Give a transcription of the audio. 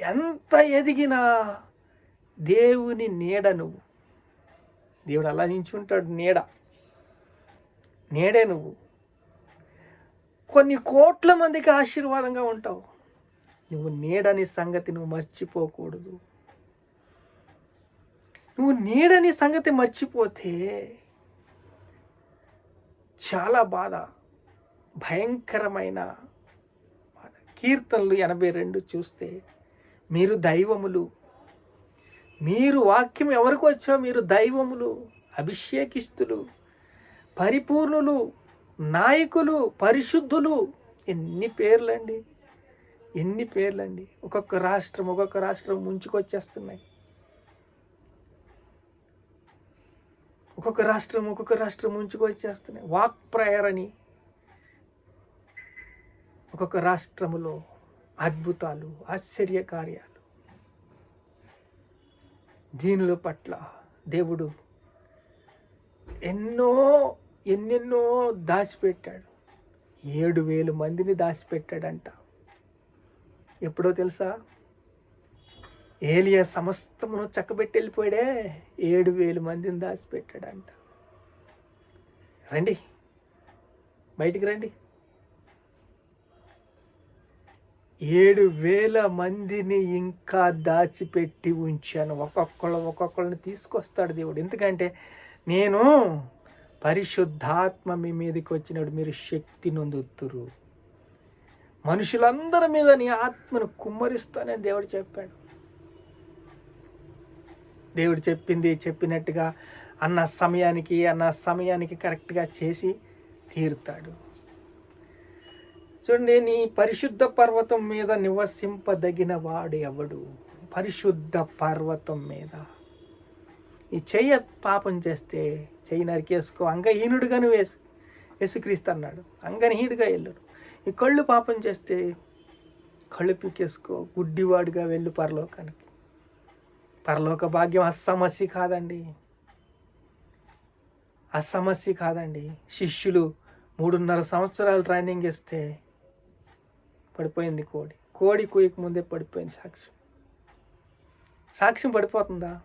ఎంత ఎదిగినా దేవుని నీడ నువ్వు. దేవుడు అలా నించుంటాడు నీడ. నీడే నువ్వు. కొన్ని కోట్ల మందికి ఆశీర్వాదంగా ఉంటావు. నువ్వు నీడని సంగతి నువ్వు మర్చిపోకూడదు. నువ్వు నీడని సంగతి మర్చిపోతే చాలా బాధ భయంకరమైన బాధ. కీర్తనలు ఎనభై రెండు చూస్తే మీరు దైవములు. మీరు వాక్యం ఎవరికి వచ్చా? మీరు దైవములు అభిషేకిస్తులు పరిపూర్ణులు నాయకులు పరిశుద్ధులు. ఎన్ని పేర్లండి? ఎన్ని పేర్లండి? ఒక్కొక్క రాష్ట్రం ఒక్కొక్క రాష్ట్రం ముంచుకొచ్చేస్తున్నాయి. ఒక్కొక్క రాష్ట్రం ఒక్కొక్క రాష్ట్రం ముంచుకొచ్చేస్తున్నాయి. వాక్ ప్రయర్ అని ఒక్కొక్క రాష్ట్రములో అద్భుతాలు ఆశ్చర్య కార్యాలు దీనుల పట్ల దేవుడు ఎన్నో ఎన్నెన్నో దాచిపెట్టాడు. ఏడు వేలు మందిని దాచిపెట్టాడంట. ఎప్పుడో తెలుసా? ఏలియా సమస్తమును చక్కబెట్టి వెళ్ళిపోయాడే. ఏడు వేలు మందిని దాచిపెట్టాడంట. రండి. బయటికి రండి. ఏడు వేల మందిని ఇంకా దాచిపెట్టి ఉంచాను. ఒక్కొక్కళ్ళు ఒక్కొక్కళ్ళని తీసుకొస్తాడు దేవుడు. ఎందుకంటే నేను పరిశుద్ధాత్మ మీ మీదకి వచ్చినప్పుడు మీరు శక్తి నొందుతురు. మనుషులందరి మీద నీ ఆత్మను కుమ్మరిస్తానని దేవుడు చెప్పాడు. దేవుడు చెప్పింది చెప్పినట్టుగా అన్న సమయానికి అన్న సమయానికి కరెక్ట్గా చేసి తీరుతాడు. చూడండి నీ పరిశుద్ధ పర్వతం మీద నివసింపదగిన వాడు ఎవడు? పరిశుద్ధ పర్వతం మీద. ఈ చెయ్య పాపం చేస్తే చెయ్యి నరికేసుకో అంగహీనుడుగా నువ్వు వేసు. యేసుక్రీస్తు అన్నాడు అంగహీనుడిగా వెళ్ళడు ఈ కళ్ళు పాపం చేస్తే కళ్ళు పీకేసుకో గుడ్డివాడిగా వెళ్ళు పరలోకానికి. పరలోక భాగ్యం అసమస్య కాదండి. అసమస్య కాదండి. శిష్యులు మూడున్నర సంవత్సరాలు ట్రైనింగ్ ఇస్తే పడిపోయింది కోడి. కోడి కోయక ముందే పడిపోయింది సాక్ష్యం. సాక్ష్యం పడిపోతుందా?